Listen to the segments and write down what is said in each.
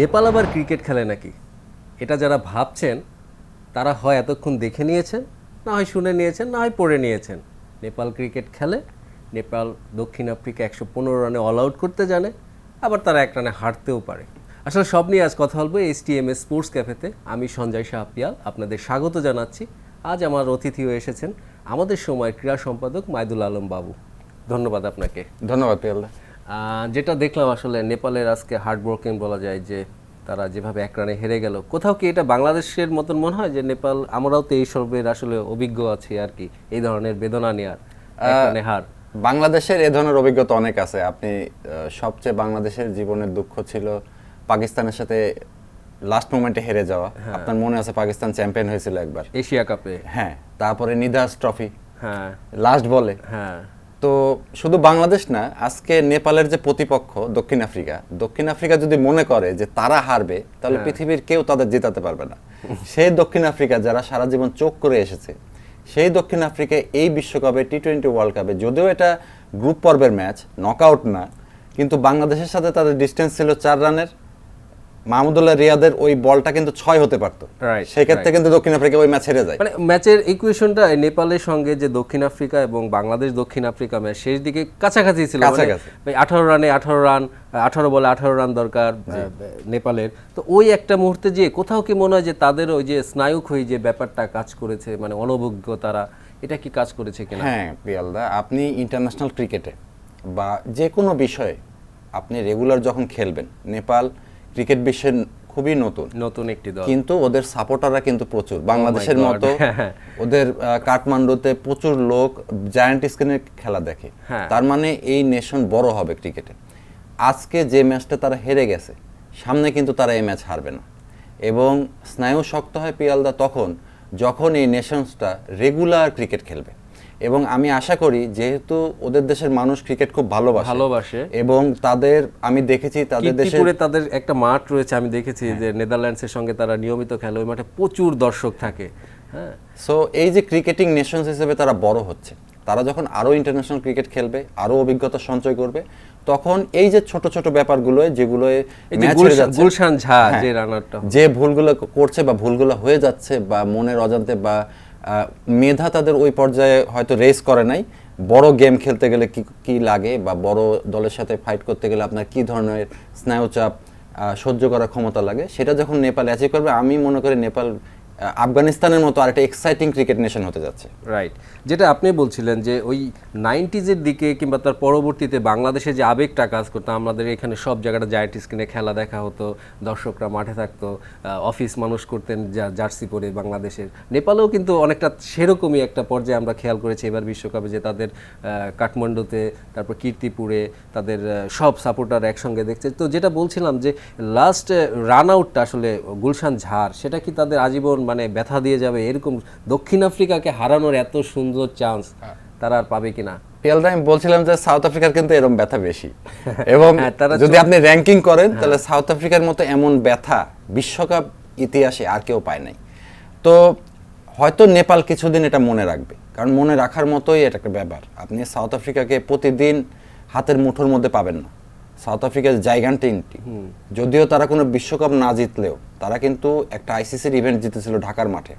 নেপাল আবার ক্রিকেট খেলে নাকি? এটা যারা ভাবছেন, তারা হয় এতক্ষণ দেখে নিয়েছেন, না হয় শুনে নিয়েছেন, না হয় পড়ে নিয়েছেন। নেপাল ক্রিকেট খেলে, নেপাল দক্ষিণ আফ্রিকা একশো পনেরো রানে অল আউট করতে জানে, আবার তারা এক রানে হারতেও পারে। আসলে সব নিয়ে আজ কথা বলব S T M S sports ক্যাফেতে। আমি সঞ্জয় শাহ পিয়াল আপনাদের স্বাগত জানাচ্ছি। আজ আমার অতিথি হয়ে এসেছেন আমাদের সময় ক্রীড়া সম্পাদক মাইদুল আলম বাবু। ধন্যবাদ আপনাকে। ধন্যবাদ পিয়ালদা। যেটা দেখলাম আসলে নেপালের আজকে হার্ড ব্রোকেন বলা যায় যে তারা যেভাবে এক রানে হেরে গেল। কোথাও কি এটা বাংলাদেশের মতন মনে হয় যে নেপাল আমরাও তো এই সবের আসলে অভিজ্ঞ আছি আর কি এই ধরনের বেদনা নেওয়ার হার? বাংলাদেশের এ ধরনের অভিজ্ঞতা অনেক আছে। আপনি সবচেয়ে বাংলাদেশের জীবনের দুঃখ ছিল পাকিস্তানের সাথে লাস্ট মোমেন্টে হেরে যাওয়া। আপনার মনে আছে পাকিস্তান চ্যাম্পিয়ন হয়েছিল একবার? এশিয়া কাপে? হ্যাঁ তারপরে নিদাস ট্রফি হ্যাঁ। লাস্ট বলে হ্যাঁ। তো শুধু বাংলাদেশ না আজকে নেপালের যে প্রতিপক্ষ দক্ষিণ আফ্রিকা দক্ষিণ আফ্রিকা যদি মনে করে যে তারা হারবে তাহলে পৃথিবীর কেউ তাদের জেতাতে পারবে না। সেই দক্ষিণ আফ্রিকা যারা সারা জীবন চোখ করে এসেছে সেই দক্ষিণ আফ্রিকা এই বিশ্বকাপে টি টোয়েন্টি ওয়ার্ল্ড কাপে যদিও এটা গ্রুপ পর্বের ম্যাচ নকআউট না কিন্তু বাংলাদেশের সাথে তাদের ডিস্টেন্স ছিল চার রানের। মাহমুদুল্লাহ রিয়াদের ওই বলটা কিন্তু ছয় হতে পারতো। সেক্ষেত্রে কিন্তু দক্ষিণ আফ্রিকা ওই ম্যাচ হেরে যায়। মানে ম্যাচের ইকুয়েশনটা নেপালের সঙ্গে যে দক্ষিণ আফ্রিকা এবং বাংলাদেশ দক্ষিণ আফ্রিকা ম্যাচ শেষ দিকে কাছাকাছি ছিল। আঠারো রানে আঠারো রান আঠারো বলে আঠারো রান দরকার নেপালের। তো ওই একটা মুহূর্তে যে কোথাও কি মনে হয় যে তাদের ওই যে স্নায়ুক স্নায়ুক্ষয়ী যে ব্যাপারটা কাজ করেছে মানে অনভিজ্ঞ তারা এটা কি কাজ করেছে কিনা? হ্যাঁ পিয়ালদা আপনি ইন্টারন্যাশনাল ক্রিকেটে বা যে কোনো বিষয়ে আপনি রেগুলার যখন খেলবেন নেপাল ক্রিকেট বিশ্বের খুবই নতুন। নতুন একটি দল। কিন্তু ওদের সাপোর্টাররা কিন্তু প্রচুর। বাংলাদেশের মতো ওদের কাঠমান্ডুতে প্রচুর লোক জায়ান্ট স্ক্রিনের খেলা দেখে। হ্যাঁ। তার মানে এই নেশন বড় হবে ক্রিকেটে। আজকে যে ম্যাচটা তারা হেরে গেছে সামনে কিন্তু তারা এই ম্যাচ হারবে না। এবং স্নায়ু শক্ত হয় পিয়ালদা তখন যখন এই নেশনসটা রেগুলার ক্রিকেট খেলবে। এবং আমি আশা করি যেহেতু ওদের দেশের মানুষ ক্রিকেট খুব ভালোবাসে ভালোবাসে। এবং তাদের আমি দেখেছি তাদের দেশে তাদের একটা মাঠ রয়েছে আমি দেখেছি যে নেদারল্যান্ডসের সঙ্গে তারা নিয়মিত খেলে ওই মাঠে প্রচুর দর্শক থাকে হ্যাঁ সো এই যে ক্রিকেটিং নেশনস হিসেবে তারা বড় হচ্ছে তারা যখন আরও ইন্টারন্যাশনাল ক্রিকেট খেলবে আরও অভিজ্ঞতা সঞ্চয় করবে তখন এই যে ছোট ছোট ব্যাপারগুলো যেগুলো গুলশান- ঝা হ্যাঁ। যে রানারটা যে ভুলগুলো করছে বা ভুলগুলো হয়ে যাচ্ছে বা মনের অজান্তে বা মেধা তাদের ওই পর্যায়ে হয়তো রেস করে নাই। বড় গেম খেলতে গেলে কি কি লাগে বা বড় দলের সাথে ফাইট করতে গেলে আপনার কি ধরনের স্নায়ুচাপ সহ্য করার ক্ষমতা লাগে? সেটা যখন নেপাল অ্যাচিভ করবে, আমি মনে করি নেপাল আফগানিস্তানের মতো আরেকটা এক্সাইটিং ক্রিকেট নেশন হতে যাচ্ছে। রাইট যেটা আপনি বলছিলেন যে ওই নাইনটিজের দিকে কিংবা তার পরবর্তীতে বাংলাদেশে যে আবেগটা কাজ করতো, আমাদের এখানে সব জায়গাটা জায়েন্ট স্ক্রিনে খেলা দেখা হতো, দর্শকরা মাঠে থাকতো অফিস মানুষ করতেন জার্সি পরে বাংলাদেশের। নেপালেও কিন্তু অনেকটা সেরকমই একটা পর্যায়ে আমরা খেয়াল করেছি এবার বিশ্বকাপে যে তাদের কাঠমান্ডুতে, তারপর কীর্তিপুরে তাদের সব সাপোর্টার একসঙ্গে দেখছে। তো যেটা বলছিলাম যে লাস্ট রান আউটটা আসলে গুলশান ঝাড়, সেটা কি তাদের আজীবন মানে ব্যথা দিয়ে যাবে এরকম দক্ষিণ আফ্রিকাকে হারানোর এত সুন্দর চান্স তারা আর পাবে কিনা? পিয়ালদা আমি বলছিলাম যে সাউথ আফ্রিকার কিন্তু এরকম ব্যথা বেশি। এবং হ্যাঁ, যদি আপনি র্যাঙ্কিং করেন তাহলে সাউথ আফ্রিকার মতো এমন ব্যথা বিশ্বকাপ ইতিহাসে আর কেউ পায় নাই। তো হয়তো নেপাল কিছুদিন এটা মনে রাখবে কারণ মনে রাখার মতোই এটা একটা ব্যাপার। আপনি সাউথ আফ্রিকাকে প্রতিদিন হাতের মুঠোর মধ্যে পাবেন না। সাউথ আফ্রিকার জাইগান্টিং টিম যদিও তারা কোনো বিশ্বকাপ না জিতলেও তারা কিন্তু একটা আইসিসির ইভেন্ট জিতেছিল ঢাকার মাঠে।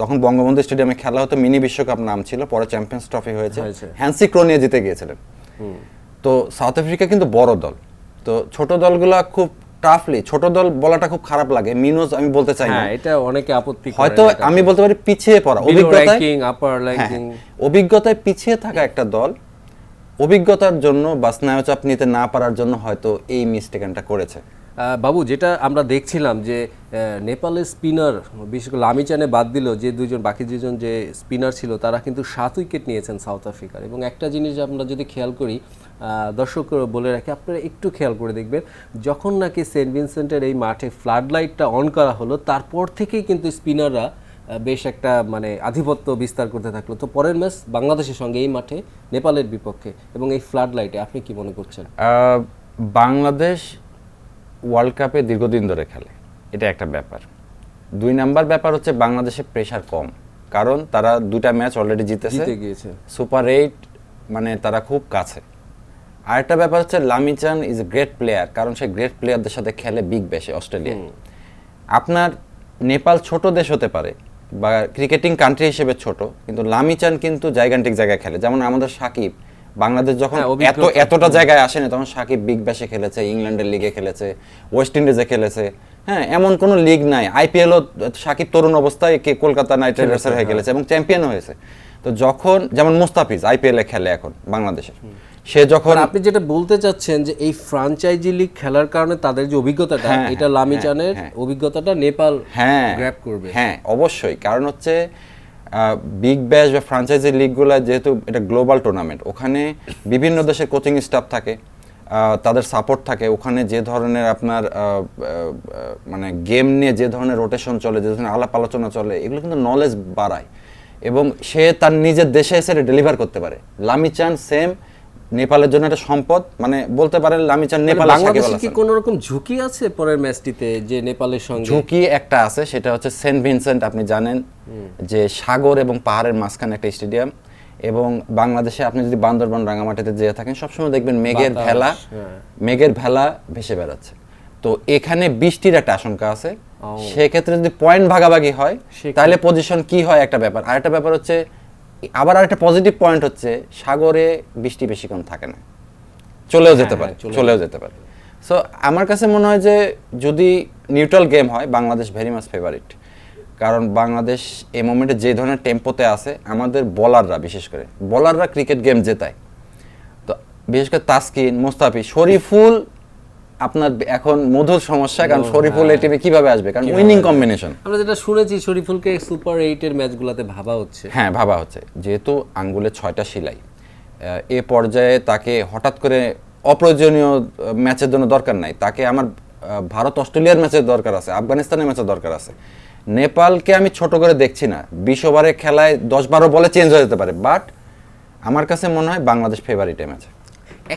তখন বঙ্গবন্ধু স্টেডিয়ামে খেলা হতো মিনি বিশ্বকাপ নাম ছিল পরে চ্যাম্পিয়ন্স ট্রফি হয়েছে। হ্যান্সি ক্রোনিয়া জিতে গিয়েছিলেন। তো সাউথ আফ্রিকা কিন্তু বড় দল। তো ছোট দলগুলা খুব টাফলি ছোট দল বলাটা খুব খারাপ লাগে। মিনোজ আমি বলতে চাই না। হ্যাঁ এটা অনেকে আপত্তি হয়তো আমি বলতে পারি পিছিয়ে পড়া। অভিজ্ঞতায় হ্যাঁ, ranking। অভিজ্ঞতায় পিছিয়ে থাকা একটা দল অভিজ্ঞতার জন্য বা স্নায়ুচাপ নিতে না পারার জন্য হয়তো এই মিস্টেকটা করেছে। বাবু, যেটা আমরা দেখছিলাম যে নেপালের স্পিনার, বিশেষ করে লামিচানে বাদ দিল যে দুজন বাকি দুজন যে স্পিনার ছিল, তারা কিন্তু সাত উইকেট নিয়েছেন সাউথ আফ্রিকার। এবং একটা জিনিস আমরা যদি খেয়াল করি দর্শক বলে রাখি, আপনারা একটু খেয়াল করে দেখবেন, যখন নাকি সেন্ট ভিনসেন্টের এই মাঠে ফ্লাড লাইটটা অন করা হলো, তারপর থেকেই কিন্তু স্পিনাররা বেশ একটা মানে আধিপত্য বিস্তার করতে থাকল। তো পরের ম্যাচ বাংলাদেশের সঙ্গে এই মাঠে নেপালের বিপক্ষে এবং এই ফ্লাড লাইটে আপনি কি মনে করছেন? বাংলাদেশ ওয়ার্ল্ড কাপে দীর্ঘদিন ধরে খেলে। এটা একটা ব্যাপার। দুই নাম্বার ব্যাপার হচ্ছে বাংলাদেশে প্রেশার কম। কারণ তারা দুটা ম্যাচ অলরেডি জিতেছে। জিতে গিয়েছে। সুপার এইট মানে তারা খুব কাছে। আরেকটা ব্যাপার হচ্ছে Lamichhane is a great player কারণ সে গ্রেট প্লেয়ারদের সাথে খেলে বিগ বেশে অস্ট্রেলিয়া আপনার নেপাল ছোট দেশ হতে পারে বা ক্রিকেটিং কান্ট্রি হিসেবে ছোট কিন্তু লামিচান কিন্তু জায়গান্টিক জায়গায় খেলে। যেমন আমাদের সাকিব বাংলাদেশ যখন হ্যাঁ, এত এতটা জায়গায় আসেনি তখন সাকিব বিগ ব্যাশে খেলেছে ইংল্যান্ডের লিগে খেলেছে ওয়েস্ট ইন্ডিজে খেলেছে। হ্যাঁ এমন কোনো লিগ নাই। আইপিএলও সাকিব তরুণ অবস্থায় কে কলকাতা নাইট রাইডার্সের হয়ে খেলেছে এবং চ্যাম্পিয়ন হয়েছে। তো যখন যেমন মুস্তাফিজ আইপিএলে খেলে এখন বাংলাদেশে। সে যখন আপনি যেটা বলতে চাচ্ছেন যে এই ফ্রাঞ্চাইজি লিগ খেলার কারণে তাদের যে অভিজ্ঞতাটা হ্যাঁ, এটা হ্যাঁ, লামিচানের হ্যাঁ। অভিজ্ঞতাটা নেপাল হ্যাঁ গ্র্যাব করবে। হ্যাঁ অবশ্যই। কারণ হচ্ছে বিগ ব্যাশ বা ফ্রাঞ্চাইজি লিগগুলো যেহেতু এটা গ্লোবাল টুর্নামেন্ট ওখানে বিভিন্ন দেশের কোচিং স্টাফ থাকে তাদের সাপোর্ট থাকে। ওখানে যে ধরনের আপনার মানে গেম নিয়ে যে ধরনের রোটেশন চলে যে ধরনের আলাপ আলোচনা চলে এগুলো কিন্তু নলেজ বাড়ায়। এবং সে তার নিজের দেশে এসে ডেলিভার করতে পারে। লামিচান সেম নেপালের জন্য একটা সম্পদ মানে বলতে পারেন আমি মানে নেপাল বাংলাদেশে কি কোনো রকম ঝুঁকি আছে পরের ম্যাচটিতে যে নেপালের সঙ্গে? ঝুঁকি একটা আছে সেটা হচ্ছে সেন্ট ভিনসেন্ট আপনি জানেন যে সাগর এবং পাহাড়ের মাঝখানে একটা স্টেডিয়াম এবং বাংলাদেশে আপনি যদি বান্দরবান রাঙামাটিতে যেয়ে থাকেন সবসময় দেখবেন মেঘের ভেলা হ্যাঁ। মেঘের ভেলা ভেসে বেড়াচ্ছে। তো এখানে বৃষ্টির একটা আশঙ্কা আছে। সেক্ষেত্রে যদি পয়েন্ট ভাগাভাগি হয় তাহলে পজিশন কি হয় একটা ব্যাপার। আরেকটা ব্যাপার হচ্ছে আবার আরেকটা পজিটিভ পয়েন্ট হচ্ছে সাগরে বৃষ্টি বেশিক্ষণ থাকে না। চলেও যেতে হ্যাঁ, পারে চলেও যেতে পারে। সো আমার কাছে মনে হয় যে যদি নিউট্রাল গেম হয় বাংলাদেশ ভেরি মাচ ফেভারিট কারণ বাংলাদেশ এই মোমেন্টে যে ধরনের টেম্পোতে আছে আমাদের বলাররা বিশেষ করে বলাররা ক্রিকেট গেম জেতায়। তো বিশেষ করে তাসকিন মোস্তাফি শরীফুল আপনার এখন মধুর সমস্যা কারণ শরীফুল এই হ্যাঁ। টিমে কীভাবে আসবে? কারণ উইনিং কম্বিনেশন আমরা যেটা শুনেছি শরীফুলকে সুপার এইটের ম্যাচগুলোতে ভাবা হচ্ছে। হ্যাঁ ভাবা হচ্ছে। যেহেতু আঙ্গুলে ছয়টা সেলাই। এ পর্যায়ে তাকে হঠাৎ করে অপ্রয়োজনীয় ম্যাচের জন্য দরকার নাই। তাকে আমার ভারত অস্ট্রেলিয়ার ম্যাচের দরকার আছে আফগানিস্তানের ম্যাচের দরকার আছে। নেপালকে আমি ছোট করে দেখছি না। বিশ ওভারের খেলায় দশ বারো বলে চেঞ্জ হয়ে যেতে পারে। বাট আমার কাছে মনে হয় বাংলাদেশ ফেভারিট এই ম্যাচে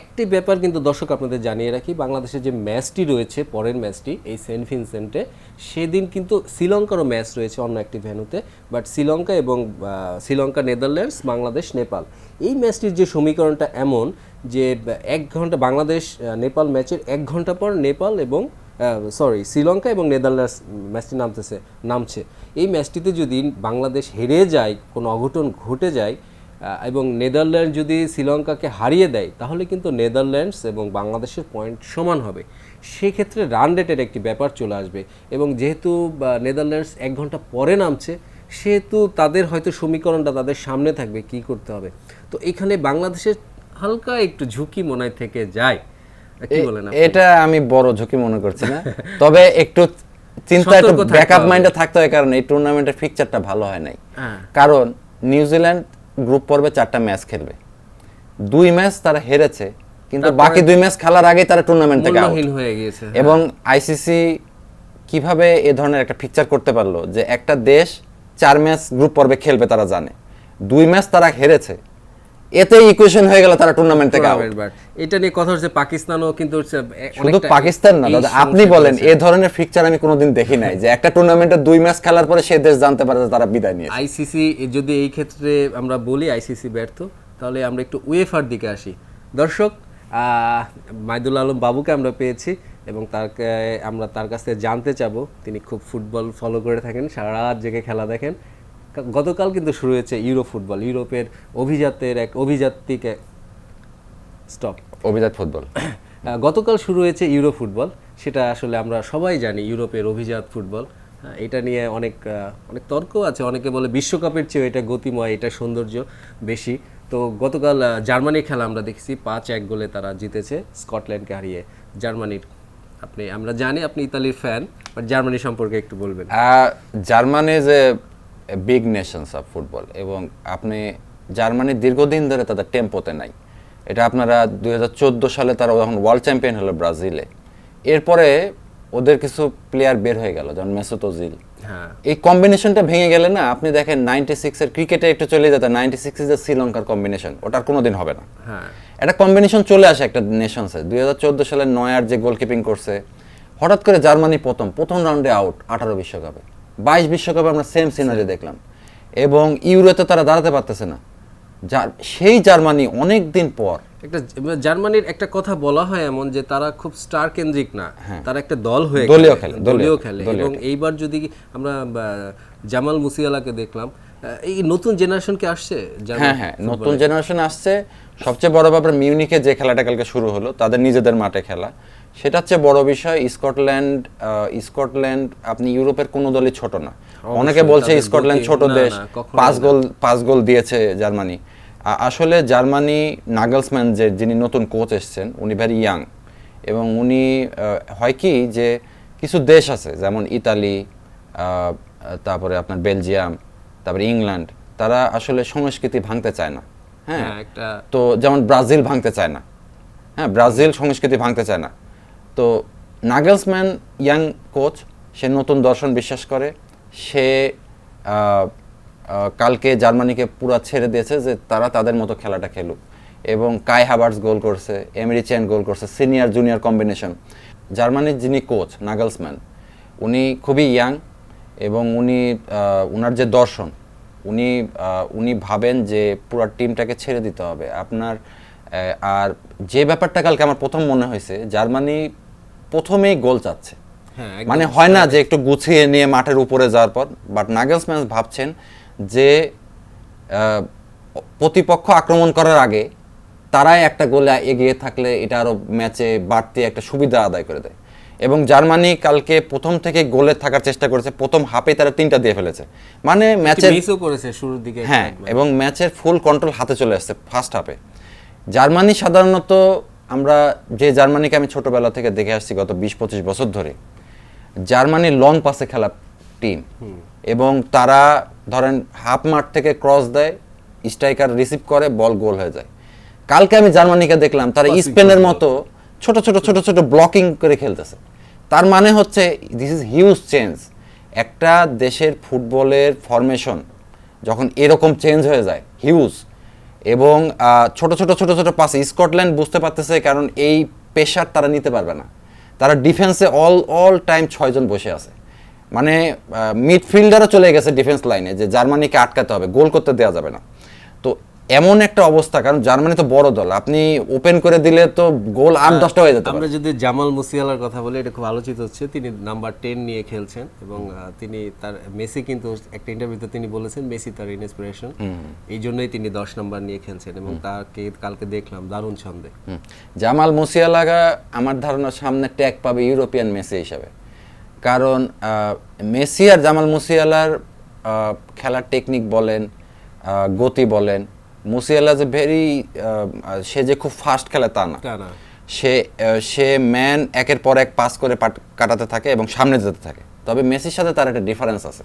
একটি ব্যাপার কিন্তু দর্শক আপনাদের জানিয়ে রাখি বাংলাদেশের যে ম্যাচটি রয়েছে, পরের ম্যাচটি, এই সেন্ট ভিনসেন্টে, সেদিন কিন্তু শ্রীলঙ্কারও ম্যাচ রয়েছে অন্য একটি ভেন্যুতে, বাট শ্রীলঙ্কা এবং শ্রীলঙ্কা, নেদারল্যান্ডস, বাংলাদেশ, নেপাল। এই ম্যাচটির যে সমীকরণটা এমন যে এক ঘণ্টা, বাংলাদেশ নেপাল ম্যাচের এক ঘণ্টা পর নেপাল এবং সরি শ্রীলঙ্কা এবং নেদারল্যান্ডস ম্যাচটি নামতেছে, নামছে। এই ম্যাচটিতে যদি বাংলাদেশ হেরে যায়, কোনো অঘটন ঘটে যায় এবং নেদারল্যান্ড যদি শ্রীলঙ্কাকে হারিয়ে দেয় তাহলে কিন্তু নেদারল্যান্ডস এবং বাংলাদেশের পয়েন্ট সমান হবে। সেক্ষেত্রে রান রেটের একটি ব্যাপার চলে আসবে এবং যেহেতু নেদারল্যান্ডস এক ঘণ্টা পরে নামছে সেহেতু তাদের হয়তো সমীকরণটা তাদের সামনে থাকবে কি করতে হবে? তো এখানে বাংলাদেশের হালকা একটু ঝুঁকি মনে থেকে যায়। কি বলেন এটা আমি বড় ঝুঁকি মনে করছি না। তবে একটু চিন্তা একটু থাকতে ব্যাকআপ হবে। মাইন্ডে থাকতে হয় কারণ এই টুর্নামেন্টের ফিকচারটা ভালো হয় নাই। হ্যাঁ। কারণ নিউজিল্যান্ড গ্রুপ পর্বে চারটা ম্যাচ খেলবে। দুই ম্যাচ তারা হেরেছে কিন্তু বাকি দুই ম্যাচ খেলার আগে তারা টুর্নামেন্ট থেকে আউট হয়ে গিয়েছে এবং আইসিসি কীভাবে এ ধরনের একটা ফিকচার করতে পারল যে একটা দেশ চার ম্যাচ গ্রুপ পর্বে খেলবে তারা জানে। দুই ম্যাচ তারা হেরেছে এতে ইকুয়েশন হয়ে গেল তারা টুর্নামেন্ট থেকে এটা নিয়ে কথা হচ্ছে পাকিস্তানও কিন্তু শুধু পাকিস্তান না দাদা আপনি বলেন ধরনের ফিকচার আমি কোনোদিন দেখি নাই যে একটা টুর্নামেন্টে দুই ম্যাচ খেলার পরে সে দেশ জানতে পারে তারা বিদায় নিয়েছে। আইসিসি যদি এই ক্ষেত্রে আমরা বলি আইসিসি ব্যর্থ তাহলে আমরা একটু উয়েফার দিকে আসি। দর্শক আহ, মাইদুল আলম বাবুকে আমরা পেয়েছি এবং তারকে আমরা তার কাছ থেকে জানতে চাবো। তিনি খুব ফুটবল ফলো করে থাকেন সারা রাত জেগে খেলা দেখেন। গতকাল কিন্তু শুরু হয়েছে ইউরো ফুটবল ইউরোপের অভিজাতের এক অভিজাতিক স্টপ। অভিজাত ফুটবল। গতকাল শুরু হয়েছে ইউরো ফুটবল সেটা আসলে আমরা সবাই জানি ইউরোপের অভিজাত ফুটবল। এটা নিয়ে অনেক অনেক তর্ক আছে অনেকে বলে বিশ্বকাপের চেয়ে এটা গতিময় এটা সৌন্দর্য বেশি। তো গতকাল আহ, জার্মানির খেলা আমরা দেখছি পাঁচ এক গোলে তারা জিতেছে স্কটল্যান্ডকে হারিয়ে। জার্মানির আপনি আমরা জানি আপনি ইতালির ফ্যান বাট জার্মানি সম্পর্কে একটু বলবেন। জার্মানি যে বিগ নেশনস অফ ফুটবল এবং আপনি জার্মানি দীর্ঘদিন ধরে তাদের টেম্পোতে নাই। এটা আপনারা দুই হাজার চোদ্দ সালে তারা যখন ওয়ার্ল্ড চ্যাম্পিয়ন হলো ব্রাজিলে। এরপরে ওদের কিছু প্লেয়ার বের হয়ে গেল যেমন মেসুত ওজিল হ্যাঁ। এই কম্বিনেশনটা ভেঙে গেলে না আপনি দেখেন নাইনটি সিক্সের ক্রিকেটে একটু চলে যেতে নাইনটি সিক্স যে শ্রীলঙ্কার কম্বিনেশন ওটার কোনোদিন হবে না। হ্যাঁ। একটা কম্বিনেশন চলে আসে একটা নেশনসে দুই হাজার চোদ্দ সালে নয়ার যে গোলকিপিং করছে হঠাৎ করে জার্মানি প্রথম প্রথম রাউন্ডে আউট আঠারো বিশ্বকাপে। বাইশ বিশ্বকাপে আমরা সেম সিনারি দেখলাম। এবং ইউরোতে তারা দাঁড়াতে পারতেছে না। যার সেই জার্মানি অনেক দিন পর। একটা জার্মানির একটা কথা বলা হয় এমন যে তারা খুব স্টার কেন্দ্রিক না তারা একটা দল হয়ে হ্যাঁ। দলীয় খেলে, দলীয় খেলে, এবং এইবার যদি আমরা জামাল মুসিয়ালাকে দেখলাম এই নতুন জেনারেশন কি আসছে হ্যাঁ হ্যাঁ নতুন জেনারেশন আসছে। সবচেয়ে বড় ব্যাপার মিউনিকে যে খেলাটা কালকে শুরু হলো তাদের নিজেদের মাঠে খেলা। সেটা হচ্ছে বড় বিষয় স্কটল্যান্ড স্কটল্যান্ড আপনি ইউরোপের কোনো দলই ছোট না। অনেকে বলছে স্কটল্যান্ড ছোট দেশ পাঁচ গোল পাঁচ গোল দিয়েছে জার্মানি। আসলে জার্মানি নাগলসম্যান যে যিনি নতুন কোচ এসেছেন উনি ভেরি ইয়াং এবং উনি হয় কি যে কিছু দেশ আছে যেমন ইতালি তারপরে আপনার বেলজিয়াম তারপরে ইংল্যান্ড তারা আসলে সংস্কৃতি ভাঙতে চায় না। হ্যাঁ? হ্যাঁ তো যেমন ব্রাজিল ভাঙতে চায় না। হ্যাঁ ব্রাজিল সংস্কৃতি ভাঙতে চায় না। তো নাগেলসম্যান ইয়াং কোচ সে নতুন দর্শন বিশ্বাস করে। সে কালকে জার্মানিকে পুরো ছেড়ে দিয়েছে যে তারা তাদের মতো খেলাটা খেলুক। এবং কাই হাবার্স গোল করছে এমিরি চ্যান গোল করছে সিনিয়র জুনিয়র কম্বিনেশন জার্মানির যিনি কোচ নাগেলসম্যান উনি খুবই ইয়াং এবং উনি উনার যে দর্শন, উনি উনি ভাবেন যে পুরো টিমটাকে ছেড়ে দিতে হবে। আপনার আর যে ব্যাপারটা কালকে আমার প্রথম মনে হয়েছে, জার্মানি প্রথমেই গোল চাচ্ছে। হ্যাঁ মানে হয় না যে একটু গুছিয়ে নিয়ে মাঠের উপরে যাওয়ার পর বাট নাগেলসম্যান ভাবছেন যে প্রতিপক্ষ আক্রমণ করার আগে তারাই একটা গোলে এগিয়ে থাকলে এটা আরও ম্যাচে বাড়তি একটা সুবিধা আদায় করে দেয়। এবং জার্মানি কালকে প্রথম থেকে গোলে থাকার চেষ্টা করেছে প্রথম হাফে তারা তিনটা দিয়ে ফেলেছে। মানে ম্যাচের মিসও করেছে শুরুর দিকে হ্যাঁ এবং ম্যাচের ফুল কন্ট্রোল হাতে চলে আসছে ফার্স্ট হাফে জার্মানি সাধারণত আমরা যে জার্মানিকে আমি ছোটবেলা থেকে দেখে আসছি গত বিশ পঁচিশ বছর ধরে জার্মানি লং পাসে খেলা টিম এবং তারা ধরেন হাফ মাঠ থেকে ক্রস দেয় স্ট্রাইকার রিসিভ করে বল গোল হয়ে যায়। কালকে আমি জার্মানিকে দেখলাম তারা স্পেনের মতো ছোট ছোট ছোট ছোট ব্লকিং করে খেলতেছে। তার মানে হচ্ছে দিস ইজ হিউজ চেঞ্জ একটা দেশের ফুটবলের ফরমেশন যখন এরকম চেঞ্জ হয়ে যায় হিউজ এবং ছোট ছোট ছোট ছোট পাসে। স্কটল্যান্ড বুঝতে পারতেছে কারণ এই পেশার তারা নিতে পারবে না। তারা ডিফেন্সে অল অল টাইম ছয়জন বসে আছে। মানে মিডফিল্ডারও চলে গেছে ডিফেন্স লাইনে যে জার্মানিকে আটকাতে হবে, গোল করতে দেওয়া যাবে না। এমন একটা অবস্থা কারণ জার্মানি তো বড় দল আপনি ওপেন করে দিলে তো গোল আট দশটা হয়ে যেতে আমরা যদি জামাল মুসিয়ালার কথা বলি এটা খুব আলোচিত হচ্ছে তিনি নাম্বার টেন নিয়ে খেলছেন এবং তিনি তার মেসি কিন্তু একটা ইন্টারভিউতে তিনি বলেছেন মেসি তার ইন্সপিরেশন এই জন্যই তিনি দশ নাম্বার নিয়ে খেলছেন এবং তাকে কালকে দেখলাম দারুণ ছন্দে। জামাল মুসিয়ালাগা আমার ধারণা সামনে ট্যাগ পাবে ইউরোপিয়ান মেসি হিসাবে। কারণ মেসি আর জামাল মুসিয়ালার খেলার টেকনিক বলেন গতি বলেন মুসিয়ালা যে ভেরি সে যে খুব ফাস্ট খেলে তা না। সে সে ম্যান একের পর এক পাস করে কাটাতে থাকে এবং সামনে যেতে থাকে। তবে মেসির সাথে তার একটা ডিফারেন্স আছে।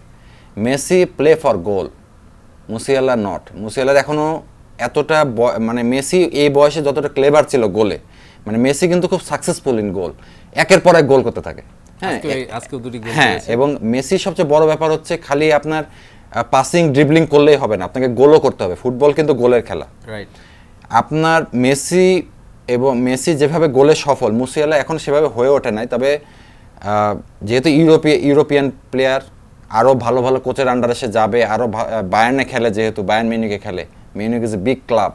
Messi play for goal Musiala not মুসিয়ালার এখনও এতটা মানে মেসি এই বয়সে যতটা ক্লেভার ছিল গোলে মানে মেসি কিন্তু খুব সাকসেসফুল ইন গোল একের পর এক গোল করতে থাকে। হ্যাঁ হ্যাঁ এবং মেসির সবচেয়ে বড় ব্যাপার হচ্ছে খালি আপনার পাসিং ড্রিবলিং করলেই হবে না। আপনাকে গোলও করতে হবে। ফুটবল কিন্তু গোলের খেলা। রাইট আপনার মেসি এবং মেসি যেভাবে গোলে সফল মুসিয়ালা এখন সেভাবে হয়ে ওঠে নাই। তবে যেহেতু ইউরোপীয় ইউরোপিয়ান প্লেয়ার আরও ভালো ভালো কোচের আন্ডারে সে যাবে আরও বায়ার্নে খেলে যেহেতু বায়ার্ন মিউনিকে খেলে। Munich is a big club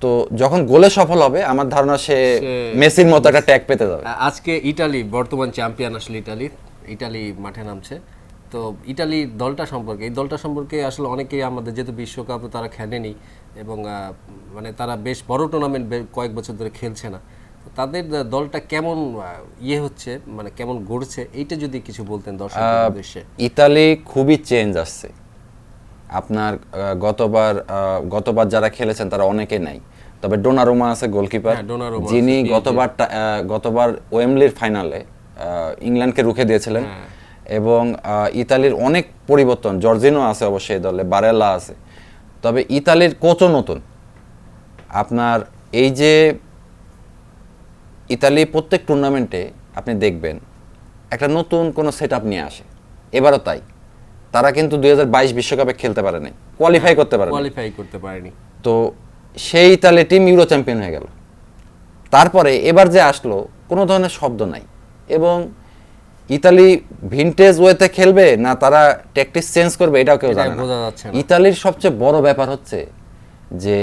তো যখন গোলে সফল হবে আমার ধারণা সে সে- মেসির মতো একটা ট্যাগ পেতে যাবে। আজকে ইটালি বর্তমান চ্যাম্পিয়ন আসলে ইটালি। ইটালি মাঠে নামছে। তো ইটালি দলটা সম্পর্কে এই দলটা সম্পর্কে আসলে অনেকেই আমাদের যেহেতু বিশ্বকাপ তারা খেলেনি এবং মানে তারা বেশ বড় টুর্নামেন্ট কয়েক বছর ধরে খেলছে না। তাদের দলটা কেমন ইয়ে হচ্ছে মানে কেমন গড়ছে এইটা যদি কিছু বলতেন দর্শকদের উদ্দেশ্যে। ইতালি খুবই চেঞ্জ আসছে। আপনার গতবার গতবার যারা খেলেছেন তারা অনেকে নাই। তবে ডোনারুমা আছে গোলকিপার হ্যাঁ, যিনি গতবার গতবার ওয়েমলির ফাইনালে ইংল্যান্ডকে রুখে দিয়েছিলেন। হ্যাঁ। এবং ইতালির অনেক পরিবর্তন জর্জিনো আছে অবশ্যই দলে বারেলা আছে। তবে ইতালির কোচও নতুন। আপনার এই যে ইতালি প্রত্যেক টুর্নামেন্টে আপনি দেখবেন একটা নতুন কোনো সেট আপ নিয়ে আসে। এবারও তাই। তারা কিন্তু দুই হাজার বাইশ বিশ্বকাপে খেলতে পারেনি কোয়ালিফাই করতে পারে কোয়ালিফাই করতে পারেনি। তো সেই ইতালি টিম ইউরো চ্যাম্পিয়ন হয়ে গেল। তারপরে এবার যে আসলো কোনো ধরনের শব্দ নাই। এবং ইতালি ভিনটেজ ওয়েতে খেলবে না তারা ট্যাকটিক্স চেঞ্জ করবে এটাও কেউ জানে না। ইতালির সবচেয়ে বড় ব্যাপার হচ্ছে যে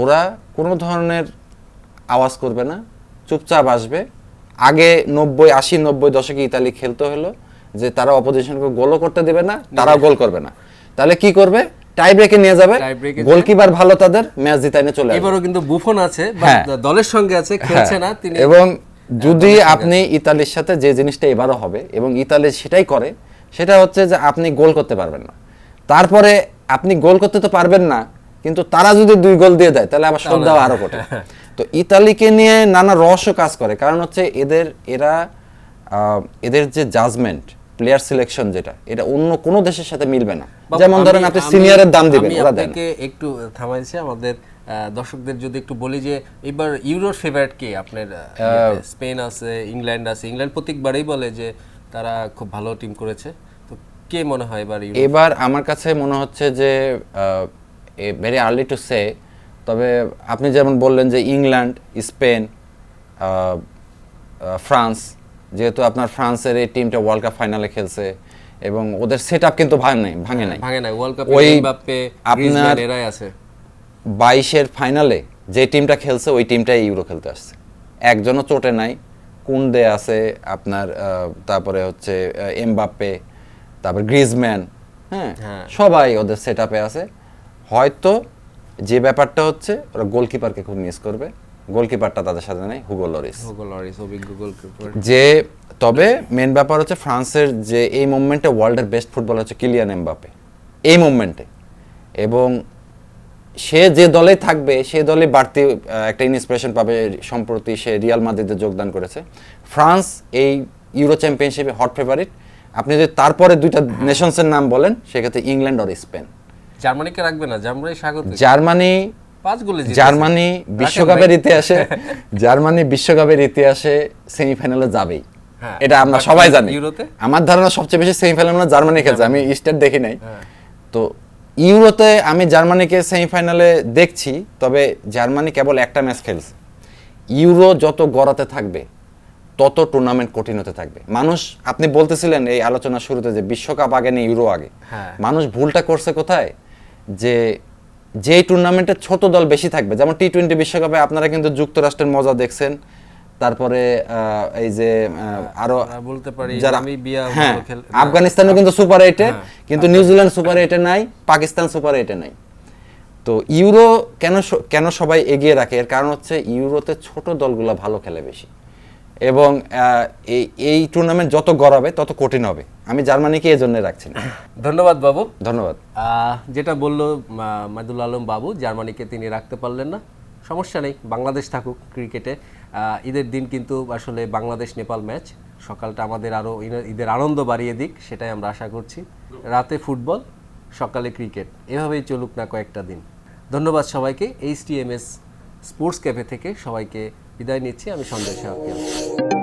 ওরা কোনো ধরনের আওয়াজ করবে না চুপচাপ আসবে। আগে নব্বই আশি নব্বই দশকে ইতালি খেলতে হলো যে তারা অপোজিশনকে গোলও করতে দেবে না তারা গোল করবে না। তাহলে কি করবে? টাই ব্রেকে নিয়ে যাবে। গোলকিপার ভালো তাদের ম্যাচ জিতাই নিয়ে চলে এবারও কিন্তু বুফন আছে হ্যাঁ। দলের সঙ্গে আছে খেলছে না হ্যাঁ, তিনি এবং যদি আপনি ইতালির সাথে যে জিনিসটা এবারও হবে এবং ইতালি সেটাই করে সেটা হচ্ছে যে আপনি গোল করতে পারবেন না। তারপরে আপনি গোল করতে তো পারবেন না কিন্তু তারা যদি দুই গোল দিয়ে দেয় তাহলে আবার সন্ধ্যা দেওয়া আরও কঠিন। তো ইতালিকে নিয়ে নানা রহস্য কাজ করে কারণ হচ্ছে এদের এরা এদের যে জাজমেন্ট প্লেয়ার সিলেকশন যেটা এটা অন্য কোনো দেশের সাথে মিলবে না। যেমন ধরেন আপনি সিনিয়রের দাম দিবেন ওরা দেন। একটু থামাইছি আমাদের দর্শকদের যদি একটু বলি যে এবার ইউরোর ফেভারিট কে আপনার স্পেন আছে ইংল্যান্ড আছে। ইংল্যান্ড প্রত্যেকবারই বলে যে তারা খুব ভালো টিম করেছে। তো কে মনে হয় এবার এবার আমার কাছে মনে হচ্ছে যে ভেরি আর্লি টু সে তবে আপনি যেমন বললেন যে ইংল্যান্ড স্পেন ফ্রান্স যেহেতু আপনার ফ্রান্সের এই টিমটা ওয়ার্ল্ড কাপ ফাইনালে খেলছে এবং ওদের সেট আপ কিন্তু ভাঙে নাই ভাঙে নাই। ভাঙে না ওয়ার্ল্ড কাপে এমবাপ্পে আপনার- এরাই আছে। বাইশের ফাইনালে যে টিমটা খেলছে ওই টিমটাই ইউরো খেলতে আসছে। একজনও চোটে নাই। কুন্ডে আছে আপনার তারপরে হচ্ছে এমবাপ্পে তারপর গ্রিজম্যান হ্যাঁ হ্যাঁ। সবাই ওদের সেট আপে আছে। হয়তো যে ব্যাপারটা হচ্ছে ওরা গোলকিপারকে খুব মিস করবে। গোলকিপারটা তাদের সাথে নেই হুগো লরিস হুগো লরিস অভিজ্ঞ গোলকিপার। যে তবে মেন ব্যাপার হচ্ছে ফ্রান্সের যে এই মুভমেন্টে ওয়ার্ল্ডের বেস্ট ফুটবলার হচ্ছে কিলিয়ান এমবাপে এই মুভমেন্টে এবং সে যে দলে থাকবে সে দলে বাড়তি একটা ইন্সপিরেশন পাবে সম্প্রতি সে রিয়াল মাদ্রিদে যোগদান করেছে। ফ্রান্স এই ইউরো চ্যাম্পিয়নশিপে হট ফেভারিট আপনি যদি তারপরে দুইটা নেশনসের নাম বলেন সেক্ষেত্রে ইংল্যান্ড আর স্পেন জার্মানিকে রাখবে না জার্মানি স্বাগত। জার্মানি। জার্মানি বিশ্বকাপের ইতিহাসে জার্মানি বিশ্বকাপের ইতিহাসে সেমিফাইনালে যাবেই। হ্যাঁ, এটা আমরা সবাই জানি। আমার ধারণা সবচেয়ে বেশি সেমিফাইনালে জার্মানি খেলছে। আমি স্টেট দেখি নাই। হ্যাঁ। তো ইউরোতে আমি জার্মানিকে সেমিফাইনালে দেখছি তবে জার্মানি কেবল একটা ম্যাচ খেলছে। ইউরো যত গড়াতে থাকবে তত টুর্নামেন্ট কঠিন হতে থাকবে। মানুষ আপনি বলতেছিলেন এই আলোচনা শুরুতে যে বিশ্বকাপ আগে নেই ইউরো আগে। হ্যাঁ। মানুষ ভুলটা করছে কোথায়? যে যেই টুর্নামেন্টে ছোট দল বেশি থাকবে যেমন টি টোয়েন্টি বিশ্বকাপে আপনারা কিন্তু যুক্তরাষ্ট্রের মজা দেখছেন তারপরে আহ, এই যে আরও বলতে পারি যারা হ্যাঁ আফগানিস্তানও কিন্তু সুপার এইটে হ্যাঁ। কিন্তু নিউজিল্যান্ড সুপার এইটে নাই পাকিস্তান সুপার এইটে নাই তো ইউরো কেন কেন সবাই এগিয়ে রাখে এর কারণ হচ্ছে ইউরোতে ছোট দলগুলো ভালো খেলে বেশি এবং এই এই টুর্নামেন্ট যত গড়াবে তত কঠিন হবে। আমি জার্মানিকে এই জন্য রাখছি না। ধন্যবাদ বাবু। ধন্যবাদ। যেটা বলল মাদুল আলম বাবু জার্মানিকে তিনি রাখতে পারলেন না। সমস্যা নেই বাংলাদেশ থাকুক ক্রিকেটে। ঈদের দিন কিন্তু আসলে বাংলাদেশ নেপাল ম্যাচ। সকালটা আমাদের আরও ঈদের আনন্দ বাড়িয়ে দিক সেটাই আমরা আশা করছি। রাতে ফুটবল সকালে ক্রিকেট। এভাবেই চলুক না কয়েকটা দিন। ধন্যবাদ সবাইকে H T M S sports cafe থেকে সবাইকে বিদায় নিচ্ছি আমি সঞ্জয় সাহা